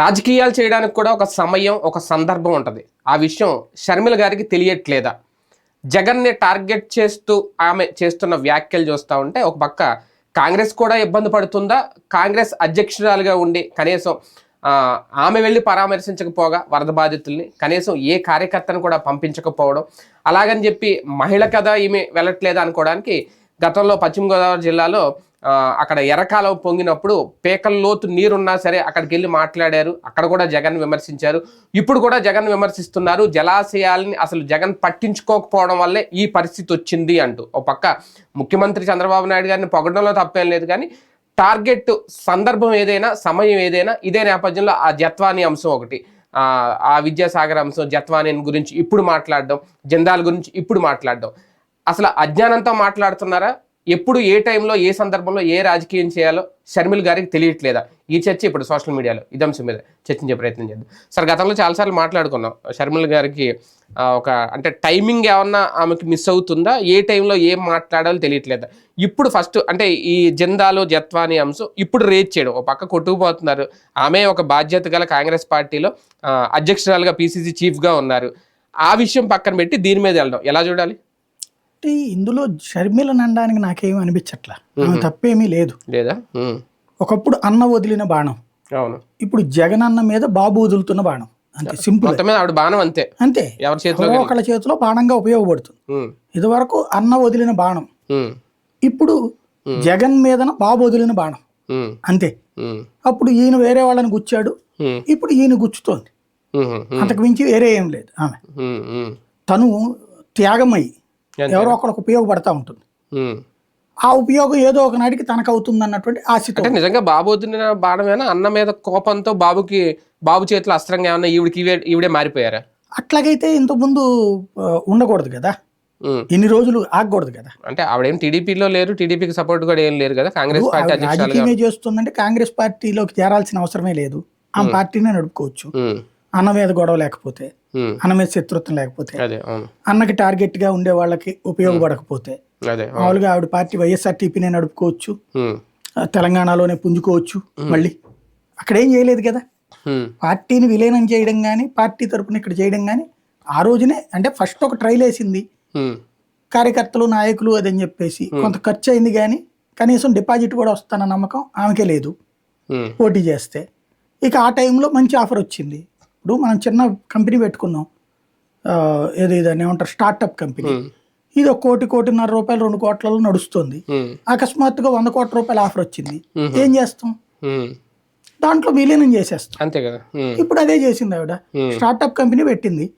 రాజకీయాలు చేయడానికి కూడా ఒక సమయం ఒక సందర్భం ఉంటుంది. ఆ విషయం షర్మిల గారికి తెలియట్లేదా? జగన్ని టార్గెట్ చేస్తూ ఆమె చేస్తున్న వ్యాఖ్యలు చూస్తూ ఉంటే ఒక పక్క కాంగ్రెస్ కూడా ఇబ్బంది పడుతుందా? కాంగ్రెస్ అధ్యక్షురాలుగా ఉండి కనీసం ఆమె వెళ్ళి పరామర్శించకపోగా వరద బాధితుల్ని కనీసం ఏ కార్యకర్తను కూడా పంపించకపోవడం. అలాగని చెప్పి మహిళ కదా ఈమె వెళ్ళట్లేదా అనుకోవడానికి గతంలో పశ్చిమ గోదావరి జిల్లాలో అక్కడ ఎరకాలం పొంగినప్పుడు పేకల లోతు నీరున్నా సరే అక్కడికి వెళ్ళి మాట్లాడారు. అక్కడ కూడా జగన్ విమర్శించారు. ఇప్పుడు కూడా జగన్ విమర్శిస్తున్నారు. జలాశయాలని అసలు జగన్ పట్టించుకోకపోవడం వల్లే ఈ పరిస్థితి వచ్చింది అంటూ. ఒక పక్క ముఖ్యమంత్రి చంద్రబాబు నాయుడు గారిని పొగడంలో తప్పేం లేదు కానీ టార్గెట్ సందర్భం ఏదైనా సమయం ఏదైనా ఇదే నేపథ్యంలో ఆ జత్వాని అంశం ఒకటి. ఆ, విద్యాసాగర్ అంశం జత్వాని గురించి ఇప్పుడు మాట్లాడడం జెండాల గురించి ఇప్పుడు మాట్లాడడం. అసలు అజ్ఞానంతో మాట్లాడుతున్నారా? ఎప్పుడు ఏ టైంలో ఏ సందర్భంలో ఏ రాజకీయం చేయాలో షర్మిల్ గారికి తెలియట్లేదా? ఈ చర్చ ఇప్పుడు సోషల్ మీడియాలో ఇది అంశం మీద చర్చించే ప్రయత్నం చేద్దాం. సార్ గతంలో చాలాసార్లు మాట్లాడుకున్నాం. షర్మిల్ గారికి ఒక అంటే టైమింగ్ ఏమన్నా ఆమెకి మిస్ అవుతుందా? ఏ టైంలో ఏం మాట్లాడాలో తెలియట్లేదా? ఇప్పుడు ఫస్ట్ అంటే ఈ జెండాలు జత్వా అనే అంశం ఇప్పుడు రేజ్ చేయడం. ఒక పక్క కొట్టుకుపోతున్నారు. ఆమె ఒక బాధ్యత గల కాంగ్రెస్ పార్టీలో అధ్యక్షురాలుగా పీసీసీ చీఫ్గా ఉన్నారు. ఆ విషయం పక్కన పెట్టి దీని మీద వెళ్ళడం ఎలా చూడాలి? అంటే ఇందులో షర్మిలను అనడానికి నాకేం అనిపించట్లా. ఆమె తప్పేమీ లేదు. లేదా? ఒకప్పుడు అన్న వదిలిన బాణం. అవును. ఇప్పుడు జగన్ అన్న మీద బాబు వదులుతున్న బాణం. అంతే సింపుల్. ఆవిడ బాణం అంతే. అంతే. ఎవరి చేతిలో ఒకళ్ళ చేతిలో బాణంగా ఉపయోగపడుతుంది. ఉమ్, ఇదివరకు అన్న వదిలిన బాణం. ఇప్పుడు జగన్ మీదన బాబు వదిలిన బాణం. అంతే. అప్పుడు ఈయన వేరే వాళ్ళని గుచ్చాడు. ఇప్పుడు ఈయన గుచ్చుతోంది. అంతకు మించి వేరే ఏం లేదు ఆమె. తను త్యాగమయ్యి అంతే. ఎవరో ఒకరికి ఉపయోగపడతా ఉంటుంది. ఆ ఉపయోగం ఏదో ఒక నాటికి తనకు అవుతుంది అన్నటువంటి ఆశతో. అంటే నిజంగా బాబు వదిలిన బాణమేనా? అన్న మీద కోపంతో బాబుకి బాబు చేతిలో అస్త్రంగా ఏమన్నా ఈవిడికి ఈవిడే ఈవిడే మారిపోయారా? అట్లాగైతే ఇంతకుముందు ఉండకూడదు కదా. ఇన్ని రోజులు ఆగకూడదు కదా. అంటే ఆవిడేం టీడీపీలో లేరు టీడీపీకి సపోర్ట్ కూడా ఏం లేరు కదా కాంగ్రెస్ పార్టీ రాజకీయమే చేస్తుందంటే కాంగ్రెస్ పార్టీలోకి చేరాల్సిన అవసరమే లేదు. ఆ పార్టీనే నడుపుకోవచ్చు. అన్న మీద గొడవ లేకపోతే అన్న మీద శత్రుత్వం లేకపోతే అన్నకి టార్గెట్గా ఉండే వాళ్ళకి ఉపయోగపడకపోతే. మామూలుగా ఆవిడ పార్టీ వైఎస్ఆర్టీపీనే నడుపుకోవచ్చు తెలంగాణలోనే పుంజుకోవచ్చు మళ్ళీ. అక్కడ ఏం చేయలేదు కదా. పార్టీని విలీనం చేయడం కానీ పార్టీ తరపున ఇక్కడ చేయడం కానీ ఆ రోజునే అంటే ఫస్ట్ ఒక ట్రైల్ వేసింది. కార్యకర్తలు నాయకులు అదని చెప్పేసి కొంత ఖర్చు అయింది కానీ కనీసం డిపాజిట్ కూడా వస్తాన నమ్మకం ఆమెకే లేదు. పోటీ చేస్తే. ఇక ఆ టైంలో మంచి ఆఫర్ వచ్చింది. ఇప్పుడు మనం చిన్న కంపెనీ పెట్టుకున్నాం. ఏది దాన్ని ఏమంటారు? Startup company. ఇది ఒక కోటి కోటిన్నర రూపాయలు రెండు కోట్లలో నడుస్తుంది. అకస్మాత్తుగా వంద కోట్ల రూపాయల ఆఫర్ వచ్చింది. ఏం చేస్తాం. దాంట్లో విలీనం చేసేస్తాం. అంతే కదా. ఇప్పుడు అదే చేసింది ఆవిడ. స్టార్టప్ కంపెనీ పెట్టింది.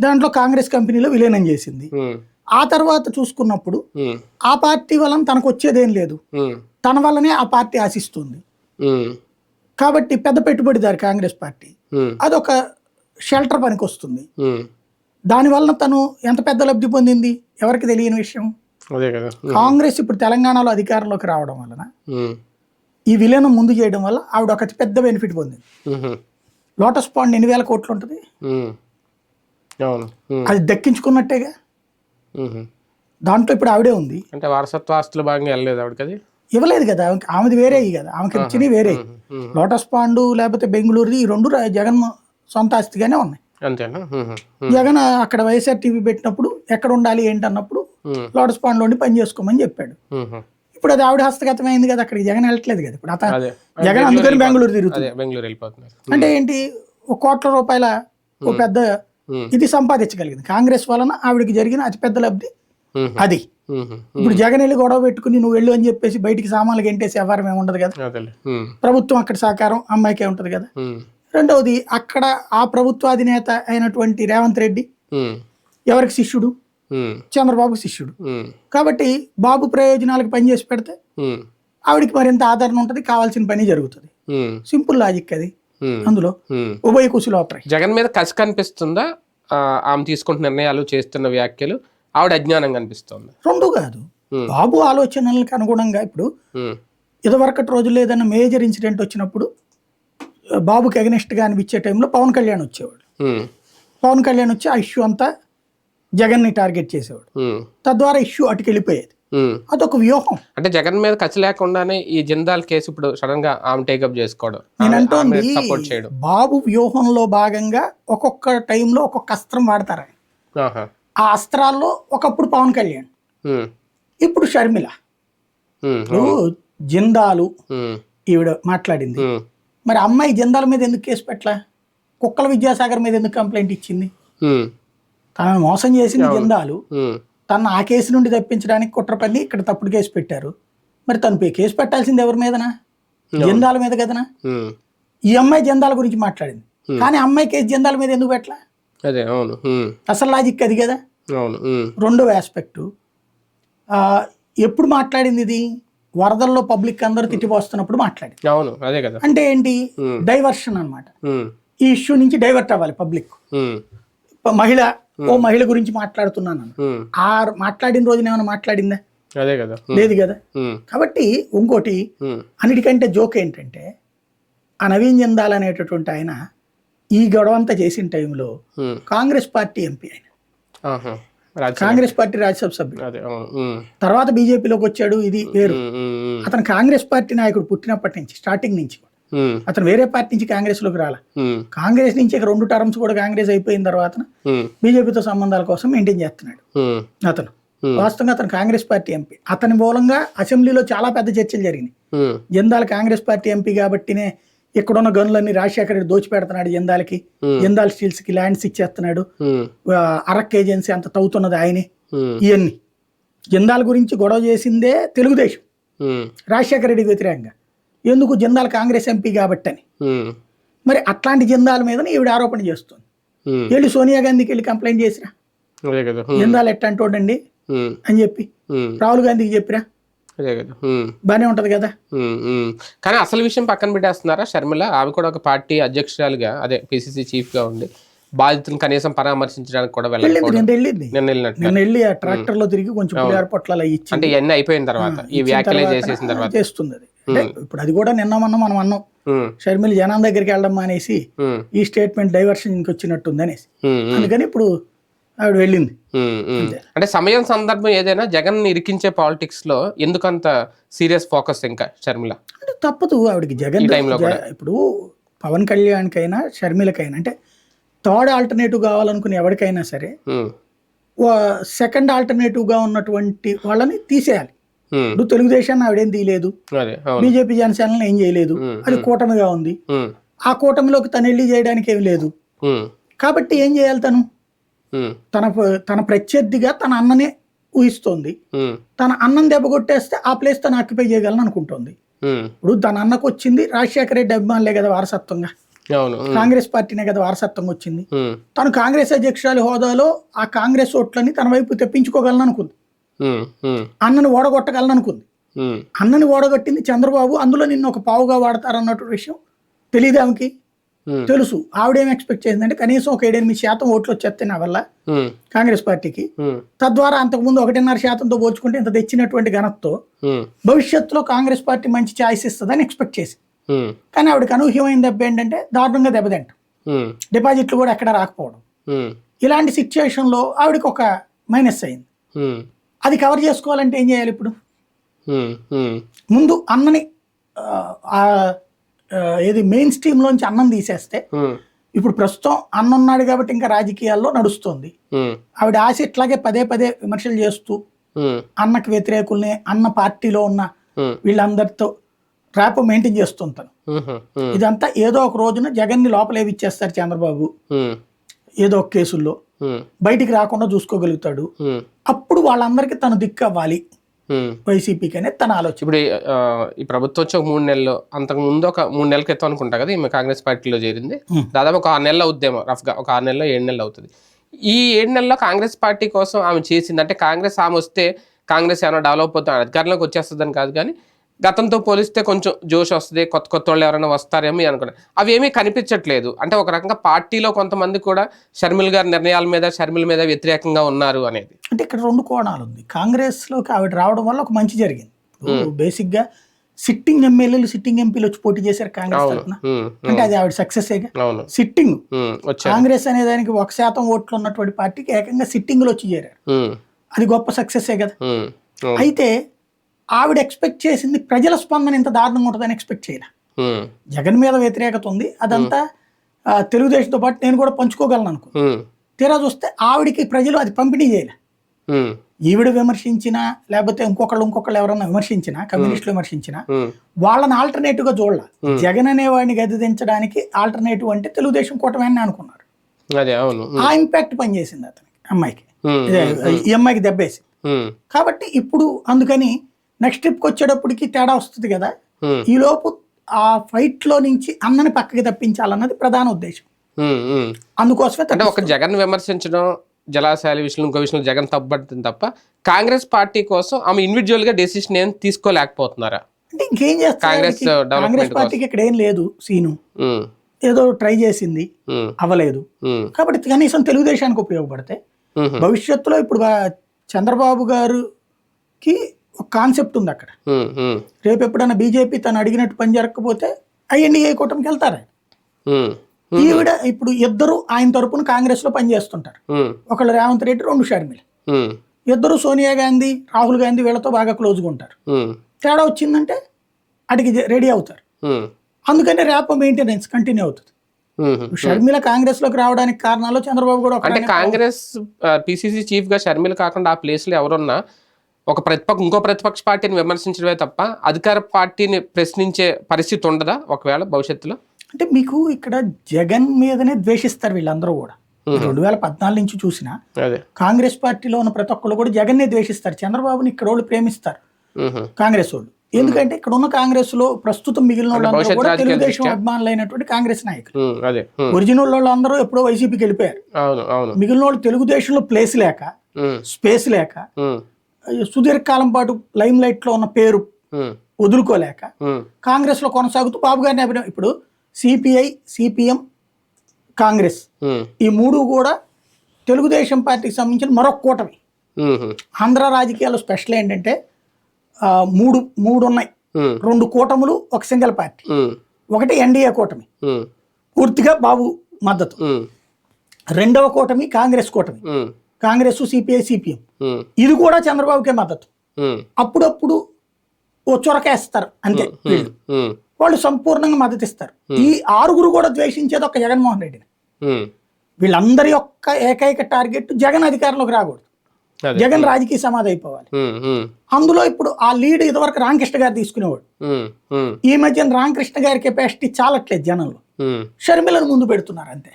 దాంట్లో కాంగ్రెస్ కంపెనీలో విలీనం చేసింది. ఆ తర్వాత చూసుకున్నప్పుడు ఆ పార్టీ వలన తనకు వచ్చేదేం లేదు. తన వల్లనే ఆ పార్టీ ఆశిస్తుంది. కాబట్టి పెద్ద పెట్టుబడిదారు కాంగ్రెస్ పార్టీ. అదొక షెల్టర్ పనికి వస్తుంది ఉమ్. దాని వలన తను ఎంత పెద్ద లబ్ధి పొందింది? ఎవరికి తెలియని విషయం? అదే కదా. ఉమ్, కాంగ్రెస్ ఇప్పుడు తెలంగాణలో అధికారంలోకి రావడం వలన ఈ విలీనం ముందు చేయడం వల్ల ఆవిడ ఒక పెద్ద బెనిఫిట్ పొందింది. లోటస్ పాండ్ ఎన్ని వేల కోట్లు ఉంటుంది? అది దక్కించుకున్నట్టేగా. దాంట్లో ఇప్పుడు ఆవిడే ఉంది. అంటే వారసత్వ ఆస్తులు భాగంగా వెళ్ళలేదు ఆవిడకి అది? ఇవ్వలేదు కదా. ఆమెది వేరే కదా. ఆమెకి ఇచ్చినవి వేరే. లోటస్ పాండు లేకపోతే బెంగళూరుది ఈ రెండు జగన్ సొంత ఆస్తిగానే ఉన్నాయి. అంతేనా? జగన్ అక్కడ వైఎస్ఆర్ టీవీ పెట్టినప్పుడు ఎక్కడ ఉండాలి ఏంటి అన్నప్పుడు లోటస్ పాండ్లోని పని చేసుకోమని చెప్పాడు. ఇప్పుడు అది ఆవిడ హస్తగతమైంది కదా. అక్కడికి జగన్ వెళ్ళట్లేదు కదా. ఇప్పుడు అత అదే. జగన్ అందుకని బెంగళూరు తిరుగుతుంది. అదే బెంగళూరు వెళ్ళిపోతున్నారు. అంటే ఏంటి? ఒక కోట్ల రూపాయల ఒక పెద్ద ఇది సంపాదించగలిగింది. కాంగ్రెస్ వలన ఆవిడకి జరిగిన అతిపెద్ద లబ్ధి అది. ఇప్పుడు జగన్ వెళ్ళి గొడవ పెట్టుకుని నువ్వు వెళ్ళు అని చెప్పేసి బయటికి సామాన్లు గెంటేసి వ్యవహారం ఏమి ఉండదు కదా? ప్రభుత్వం అక్కడ సహకారం అమ్మాయికే ఉంటుంది కదా? రెండవది అక్కడ ఆ ప్రభుత్వ అధినేత అయినటువంటి రేవంత్ రెడ్డి ఎవరికి శిష్యుడు? చంద్రబాబు శిష్యుడు. కాబట్టి బాబు ప్రయోజనాలకు పనిచేసి పెడితే ఉమ్, ఆవిడకి మరింత ఆదరణ ఉంటుంది కావాల్సిన పని జరుగుతుంది. సింపుల్ లాజిక్ అది. అందులో. ఉభయ కుశలోపరి జగన్ మీద కసి కనిపిస్తుందా? ఆ, ఆమె తీసుకుంటున్న నిర్ణయాలు చేస్తున్న వ్యాఖ్యలు ఆవిడ అజ్ఞానం కనిపిస్తుంది. రెండు కాదు. బాబు ఆలోచనలకు అనుగుణంగా ఇప్పుడు ఇదివరకటి రోజుల్లో ఏదైనా మేజర్ ఇన్సిడెంట్ వచ్చినప్పుడు బాబుకి against గా అనిపించే టైంలో పవన్ కళ్యాణ్ వచ్చేవాడు. పవన్ కళ్యాణ్ వచ్చి ఆ ఇష్యూ అంతా జగన్ని టార్గెట్ చేసేవాడు. తద్వారా ఇష్యూ అటుకు వెళ్ళిపోయేది ఉమ్. అదొక వ్యూహం. అంటే జగన్ మీద కచ్చి లేకుండానే ఈ జిందాల్ కేసు ఇప్పుడు సడన్గా ఆమె టేకప్ చేసుకోవడం నేను అంటోంది సపోర్ట్ చేయడం. బాబు వ్యూహంలో భాగంగా ఒక్కొక్క టైంలో ఒక్కొక్క అస్త్రం వాడతారు. ఆ అస్త్రాల్లో ఒకప్పుడు పవన్ కళ్యాణ్. ఇప్పుడు షర్మిల. ఇప్పుడు జిందాలు. ఈవిడ మాట్లాడింది. మరి అమ్మాయి జిందాల మీద ఎందుకు కేసు పెట్టలా కుక్కల విద్యాసాగర్ మీద ఎందుకు కంప్లైంట్ ఇచ్చింది. తనను మోసం చేసిన జిందాలు. తను ఆ కేసు నుండి తప్పించడానికి కుట్ర పన్ని ఇక్కడ తప్పుడు కేసు పెట్టారు మరి తను కేసు పెట్టాల్సింది ఎవరి మీదనా జిందాల మీద కదనా. ఈ అమ్మాయి జందాల గురించి మాట్లాడింది కానీ అమ్మాయి కేసు జందాల మీద ఎందుకు పెట్టలా అదే అవును ఉమ్. అసలు లాజిక్ అది కదా. రెండవ ఆస్పెక్టు ఎప్పుడు మాట్లాడింది ఇది వరదల్లో పబ్లిక్ అందరూ తిట్టిపోస్తున్నప్పుడు మాట్లాడింది అవును అదే కదా అంటే ఏంటి. డైవర్షన్ అన్నమాట ఉమ్. ఈ ఇష్యూ నుంచి డైవర్ట్ అవ్వాలి పబ్లిక్. మహిళ ఓ మహిళ గురించి మాట్లాడుతున్నాను. ఆ మాట్లాడిన రోజున ఏమైనా మాట్లాడిందా అదే కదా. లేదు కదా. కాబట్టి ఇంకోటి. అన్నిటికంటే జోక్ ఏంటంటే ఆ నవీన్ జందాల్ అనేటటువంటి ఆయన ఈ గొడవంతా చేసిన టైంలో. కాంగ్రెస్ పార్టీ ఎంపీ ఆయన. కాంగ్రెస్ పార్టీ రాజ్యసభ సభ్యుడు. తర్వాత బీజేపీలోకి వచ్చాడు ఇది వేరు. అతను కాంగ్రెస్ పార్టీ నాయకుడు పుట్టినప్పటి నుంచి స్టార్టింగ్ నుంచి. అతను వేరే పార్టీ నుంచి కాంగ్రెస్లోకి రాల ఉమ్. కాంగ్రెస్ నుంచి రెండు టర్మ్స్ కూడా కాంగ్రెస్ అయిపోయిన తర్వాత. బీజేపీతో సంబంధాల కోసం మెయింటైన్ చేస్తున్నాడు. అతను. వాస్తవంగా అతను కాంగ్రెస్ పార్టీ ఎంపీ అతని మూలంగా అసెంబ్లీలో చాలా పెద్ద చర్చలు జరిగినాయి. జందాల్ కాంగ్రెస్ పార్టీ ఎంపీ కాబట్టినే ఇక్కడున్న గనులన్నీ రాజశేఖర రెడ్డి దోచి పెడుతున్నాడు జందాలకి Hmm. జందాల్ స్టీల్స్కి ల్యాండ్స్ ఇచ్చేస్తున్నాడు అరక్ ఏజెన్సీ అంత తవ్వుతున్నది ఆయనే. ఇవన్నీ జందాల్ గురించి గొడవ చేసిందే తెలుగుదేశం. రాజశేఖర రెడ్డికి వ్యతిరేకంగా ఎందుకు జందాల్ కాంగ్రెస్ ఎంపీ కాబట్టని ఉమ్. మరి అట్లాంటి జందాల మీద ఈవిడ ఆరోపణ చేస్తుంది. వెళ్ళి సోనియా గాంధీకి వెళ్ళి కంప్లైంట్ చేసిరా. జందాల్ ఎట్టంటోడండి. అని చెప్పి. రాహుల్ గాంధీకి చెప్పిరా అదే కదా. ఉమ్. బానే ఉంటది కదా. కానీ అసలు విషయం పక్కన పెట్టేస్తున్నారా షర్మిల ఆమె కూడా ఒక పార్టీ అధ్యక్షురాలుగా అదే పిసిసి చీఫ్గా ఉండి బాధితులను కనీసం పరామర్శించడానికి కూడా నేను వెళ్ళింది వెళ్ళినట్టు నేను వెళ్ళి ఆ ట్రాక్టర్లో తిరిగి కొంచెం పొట్లాలు ఇచ్చి అంటే ఇవన్నీ అయిపోయిన తర్వాత ఈ వ్యాఖ్యలే చేసేసిన తర్వాత. చేస్తుంది ఇప్పుడు అది కూడా నిన్న మొన్న మనం అన్నాం. షర్మిల జనం దగ్గరికి వెళ్ళడం ఉమ్, ఈ స్టేట్మెంట్ డైవర్షన్ వచ్చినట్టుంది అనేసి. అందుకని ఇప్పుడు ఆవిడ వెళ్ళింది. అంటే సమయం సందర్భం ఏదైనా జగన్ ఇరికించే పాలిటిక్స్లో ఎందుకంత సీరియస్ ఫోకస్ ఇంకా షర్మిల? అంటే తప్పదు ఆవిడకి. జగన్ ఇప్పుడు పవన్ కళ్యాణ్కైనా షర్మిలకైనా అంటే థర్డ్ ఆల్టర్నేటివ్ కావాలనుకుని ఎవరికైనా సరే సెకండ్ ఆల్టర్నేటివ్గా ఉన్నటువంటి వాళ్ళని తీసేయాలి. ఇప్పుడు తెలుగుదేశాన్ని ఆవిడేం తీయలేదు. బీజేపీ జనసేనలను ఏం చేయలేదు. అది కూటమిగా ఉంది. ఆ కూటమిలోకి తను వెళ్ళి చేయడానికి ఏం లేదు. కాబట్టి ఏం చేయాలి తను? తన తన ప్రత్యర్థిగా తన అన్ననే ఊహిస్తోంది. తన అన్నం దెబ్బ కొట్టేస్తే ఆ ప్లేస్ తను ఆక్యుపై చేయగలను అనుకుంటోంది. ఇప్పుడు తన అన్నకు వచ్చింది రాజశేఖర రెడ్డి అభిమానులే కదా వారసత్వంగా. కాంగ్రెస్ పార్టీనే కదా వారసత్వంగా వచ్చింది. తను కాంగ్రెస్ అధ్యక్షురాలి హోదాలో ఆ కాంగ్రెస్ ఓట్లని తన వైపు తెప్పించుకోగలను అనుకుంది. అన్నని ఓడగొట్టగలను అనుకుంది. అన్నని ఓడగొట్టింది చంద్రబాబు అందులో నిన్ను ఒక పావుగా వాడతారన్నట్టు విషయం తెలియదు ఆమెకి? తెలుసు. ఆవిడేం ఎక్స్పెక్ట్ చేసిందంటే కనీసం ఒక ఏడెనిమిది శాతం ఓట్లు వచ్చేస్తాయి నా వల్ల ఉమ్, కాంగ్రెస్ పార్టీకి. ఉమ్, తద్వారా అంతకుముందు ఒకటిన్నర శాతంతో పోల్చుకుంటే ఇంత తెచ్చినటువంటి ఘనతతో భవిష్యత్తులో కాంగ్రెస్ పార్టీ మంచి ఛాయిస్ ఇస్తుందని ఎక్స్పెక్ట్ చేసి. కానీ ఆవిడకి అనూహ్యమైన దెబ్బ ఏంటంటే దారుణంగా దెబ్బతింటాం. డిపాజిట్లు కూడా ఎక్కడ రాకపోవడం. ఇలాంటి సిచ్యుయేషన్లో ఆవిడకి ఒక మైనస్ అయింది. అది కవర్ చేసుకోవాలంటే ఏం చేయాలి ఇప్పుడు? ముందు అన్నని ఏది మెయిన్ స్ట్రీమ్లోంచి అన్నం తీసేస్తే ఇప్పుడు ప్రస్తుతం అన్న ఉన్నాడు కాబట్టి ఇంకా రాజకీయాల్లో నడుస్తుంది. ఆవిడ ఆశ ఇట్లాగే పదే పదే విమర్శలు చేస్తూ అన్నకి వ్యతిరేకుల్ని అన్న పార్టీలో ఉన్న వీళ్ళందరితో ర్యాప్ మెయింటైన్ చేస్తుంటాను ఇదంతా ఏదో ఒక రోజున జగన్ని లోపలేవిచ్చేస్తారు చంద్రబాబు? ఉమ్, ఏదో ఒక కేసుల్లో. బయటికి రాకుండా చూసుకోగలుగుతాడు. అప్పుడు వాళ్ళందరికీ తను దిక్కు అవ్వాలి. వైసీపీకి అనేది తన ఆలోచన. ఇప్పుడు ఈ, ప్రభుత్వం వచ్చి ఒక మూడు నెలలు అంతకు ముందు ఒక మూడు నెలల క్రితం అనుకుంటా కదా ఈమె కాంగ్రెస్ పార్టీలో చేరింది. దాదాపు ఒక ఆరు నెలలు అవుద్దేమో రఫ్గా ఒక ఆరు నెలలో ఏడు నెలలు అవుతుంది. ఈ ఏడు నెలల్లో కాంగ్రెస్ పార్టీ కోసం ఆమె చేసింది అంటే కాంగ్రెస్ ఆమె వస్తే కాంగ్రెస్ ఏమైనా డెవలప్ అవుతుంది అధికారంలోకి వచ్చేస్తుందని కాదు కానీ గతంతో పోలిస్తే కొంచెం జోష్ వస్తుంది కొత్త కొత్త వాళ్ళు ఎవరైనా వస్తారేమో అనుకున్నాను అవి ఏమీ కనిపించట్లేదు. అంటే ఒక రకంగా పార్టీలో కొంతమంది కూడా షర్మిల్ గారి నిర్ణయాల మీద షర్మిల మీద వ్యతిరేకంగా ఉన్నారు అనేది. అంటే ఇక్కడ రెండు కోణాలు ఉంది. కాంగ్రెస్లోకి ఆవిడ రావడం వల్ల ఒక మంచి జరిగింది. ఇప్పుడు బేసిక్గా సిట్టింగ్ ఎమ్మెల్యేలు సిట్టింగ్ ఎంపీలు వచ్చి పోటీ చేశారు కాంగ్రెస్ తరఫున. అంటే అది ఆవిడ సక్సెస్ సిట్టింగ్. కాంగ్రెస్ అనే దానికి ఒక శాతం ఓట్లు ఉన్నటువంటి పార్టీకి ఏకంగా సిట్టింగ్లు వచ్చి చేరారు. అది గొప్ప సక్సెసే కదా. అయితే ఆవిడ ఎక్స్పెక్ట్ చేసింది ప్రజల స్పందన ఇంత దారుణంగా ఉంటుందని ఎక్స్పెక్ట్ చేయలే. జగన్ మీద వ్యతిరేకత ఉంది. అదంతా తెలుగుదేశంతో పాటు నేను కూడా పంచుకోగలను అనుకో. తీరా చూస్తే ఆవిడికి ప్రజలు అది పంపిణీ చేయలే. ఈవిడ విమర్శించినా లేకపోతే ఇంకొకళ్ళు ఇంకొకళ్ళు ఎవరన్నా విమర్శించినా కమ్యూనిస్టులు విమర్శించినా వాళ్ళని ఆల్టర్నేటివ్గా చూడాల జగన్ అనే వాడిని గదిదించడానికి ఆల్టర్నేటివ్ అంటే తెలుగుదేశం కూటమి అని అనుకున్నారు. ఆ ఇంపాక్ట్ పనిచేసింది అతనికి అమ్మాయికి. ఈ అమ్మాయికి దెబ్బేసి ఉమ్, కాబట్టి ఇప్పుడు అందుకని నెక్స్ట్ ట్రిప్కి వచ్చేటప్పటికి తేడా వస్తుంది కదా? ఉమ్, ఈ లోపు ఆ ఫైట్లో నుంచి అన్నని పక్కకి తప్పించాలన్నది ప్రధాన ఉద్దేశం. అందుకోసమే అంటే ఒక జగన్ విమర్శించడం జలాశయాల విషయంలో ఇంకో విషయంలో జగన్ తప్పుపడుతుంది తప్ప కాంగ్రెస్ పార్టీ కోసం ఆమె ఇండివిజువల్గా డెసిషన్ ఏం తీసుకోలేకపోతున్నారా? అంటే ఇంకేం చేస్తారు కాంగ్రెస్ కాంగ్రెస్ పార్టీకి ఇక్కడ ఏం లేదు సీను. ఏదో ట్రై చేసింది. అవ్వలేదు. కాబట్టి కనీసం తెలుగుదేశానికి ఉపయోగపడితే భవిష్యత్తులో ఇప్పుడు చంద్రబాబు గారికి ఒక కాన్సెప్ట్ ఉంది అక్కడ. రేపు ఎప్పుడైనా బీజేపీ తను అడిగినట్టు పని జరగకపోతే ఐఎన్డీఏ కూటమికి వెళ్తారు ఈవిడ ఇప్పుడు ఇద్దరు ఆయన తరపున కాంగ్రెస్లో పనిచేస్తుంటారు ఒకళ్ళు రేవంత్ రెడ్డి రెండు షర్మిల. ఇద్దరు సోనియా గాంధీ రాహుల్ గాంధీ వీళ్ళతో బాగా క్లోజ్గా ఉంటారు. తేడా వచ్చిందంటే అడిగి రెడీ అవుతారు. అందుకని రేప మెయింటెనెన్స్ కంటిన్యూ అవుతుంది. షర్మిల కాంగ్రెస్లోకి రావడానికి కారణాలు చంద్రబాబు కూడా అంటే కాంగ్రెస్ పిసిసి చీఫ్గా షర్మిల కాకుండా ఆ ప్లేస్లో ఎవరున్నా ఒక ప్రతిపక్ష ఇంకో ప్రతిపక్ష పార్టీని విమర్శించడమే తప్ప అధికార పార్టీని ప్రశ్నించే పరిస్థితి ఉండదా ఒకవేళ భవిష్యత్తులో? అంటే మీకు ఇక్కడ జగన్ మీదనే ద్వేషిస్తారు వీళ్ళందరూ కూడా. రెండు వేల పద్నాలుగు నుంచి చూసినా కాంగ్రెస్ పార్టీలో ఉన్న ప్రతి ఒక్కళ్ళు కూడా జగన్నే ద్వేషిస్తారు. చంద్రబాబుని ఇక్కడ వాళ్ళు ప్రేమిస్తారు. కాంగ్రెస్ వాళ్ళు. ఎందుకంటే ఇక్కడ ఉన్న కాంగ్రెస్లో ప్రస్తుతం మిగిలిన వాళ్ళందరూ కూడా తెలుగుదేశం దృష్ట్యా? అభిమానులైనటువంటి కాంగ్రెస్ నాయకులు. ఒరిజినల్ వాళ్ళు అందరూ ఎప్పుడో వైసీపీకి వెళ్ళిపోయారు. మిగిలిన వాళ్ళు తెలుగుదేశంలో ప్లేస్ లేక స్పేస్ లేక సుదీర్ఘకాలం పాటు లైమ్ లైట్లో ఉన్న పేరు వదులుకోలేక ఉమ్, కాంగ్రెస్లో కొనసాగుతూ బాబు గారిని అభినయం ఇప్పుడు సిపిఐ సిపిఎం కాంగ్రెస్ ఈ మూడు కూడా తెలుగుదేశం పార్టీకి సంబంధించిన మరొక కూటమి. ఆంధ్ర రాజకీయాల్లో స్పెషల్ ఏంటంటే మూడు మూడు ఉన్నాయి రెండు కూటములు ఒక సింగిల్ పార్టీ. ఒకటి ఎన్డీఏ కూటమి. పూర్తిగా బాబు మద్దతు. రెండవ కూటమి కాంగ్రెస్ కూటమి. Congress CPI CPM. ఇది కూడా చంద్రబాబుకే మద్దతు. అప్పుడప్పుడు ఓ చొరకేస్తారు అంతే వీళ్ళు. సంపూర్ణంగా మద్దతు ఇస్తారు. ఈ ఆరుగురు కూడా ద్వేషించేది ఒక జగన్మోహన్ రెడ్డిని. వీళ్ళందరి యొక్క ఏకైక టార్గెట్ జగన్ అధికారంలోకి రాకూడదు. జగన్ రాజకీయ సమాధి అయిపోవాలి. అందులో ఇప్పుడు ఆ లీడ్ ఇదివరకు రామకృష్ణ గారు తీసుకునేవాడు. ఈ మధ్యన రామకృష్ణ గారి కెపాసిటీ చాలట్లేదు జనంలో. షర్మిలను ముందు పెడుతున్నారు అంతే.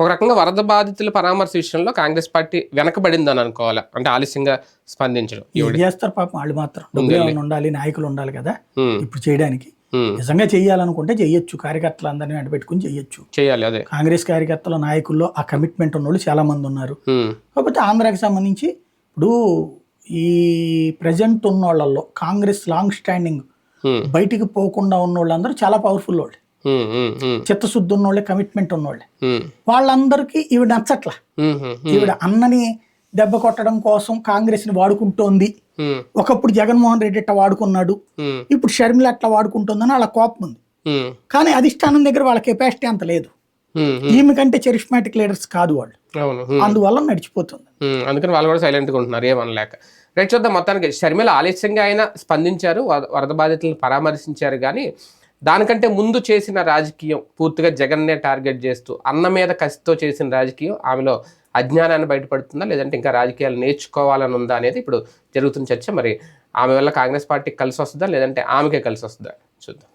ఒక రకంగా వరద బాధితుల పరామర్శ విషయంలో కాంగ్రెస్ పార్టీ వెనకబడిందని అనుకోవాలి? అంటే ఆలస్యంగా స్పందించడం. ఏం చేస్తారు పాపం వాళ్ళు మాత్రం. ఉండాలి నాయకులు ఉండాలి కదా. ఇప్పుడు చేయడానికి. నిజంగా చెయ్యాలనుకుంటే చెయ్యొచ్చు కార్యకర్తలు అందరినీ అడ్డుపెట్టుకుని చెయ్యొచ్చు చేయాలి అదే. కాంగ్రెస్ కార్యకర్తల నాయకుల్లో ఆ కమిట్మెంట్ ఉన్న వాళ్ళు చాలా మంది ఉన్నారు కాకపోతే ఆంధ్రాకి సంబంధించి ఇప్పుడు ఈ ప్రజెంట్ ఉన్న వాళ్ళల్లో కాంగ్రెస్ లాంగ్ స్టాండింగ్ బయటికి పోకుండా ఉన్న వాళ్ళందరూ చాలా పవర్ఫుల్ వాళ్ళు. చిత్తశుద్ధి ఉన్న వాళ్ళే కమిట్మెంట్ ఉన్న వాళ్ళే ఉమ్, వాళ్ళందరికీ ఈవిడ నచ్చట్లా. ఈవిడ అన్నని దెబ్బ కొట్టడం కోసం కాంగ్రెస్ని వాడుకుంటోంది ఒకప్పుడు జగన్మోహన్ రెడ్డి అట్లా వాడుకున్నాడు? ఇప్పుడు షర్మిల అట్లా వాడుకుంటుందని వాళ్ళ కోపం ఉంది కానీ అధిష్టానం దగ్గర వాళ్ళ కెపాసిటీ అంత లేదు. ఈమె కంటే చరిష్మాటిక్ లీడర్స్ కాదు వాళ్ళు. అందువల్ల నడిచిపోతుంది. అందుకని వాళ్ళు కూడా సైలెంట్గా ఉంటున్నారు ఏమనలేక. రైట్ చూద్దాం మొత్తానికి. షర్మిల ఆలస్యంగా ఆయన స్పందించారు వర- వరద బాధితులను పరామర్శించారు కానీ దానికంటే ముందు చేసిన రాజకీయం పూర్తిగా జగన్నే టార్గెట్ చేస్తూ అన్న మీద కసితో చేసిన రాజకీయం ఆమెలో అజ్ఞానాన్ని బయటపడుతుందా? లేదంటే ఇంకా రాజకీయాలు నేర్చుకోవాలని ఉందా అనేది ఇప్పుడు జరుగుతున్న చర్చ. మరి ఆమె వల్ల కాంగ్రెస్ పార్టీకి కలిసి వస్తుందా? లేదంటే ఆమెకే కలిసి వస్తుందా? చూద్దాం.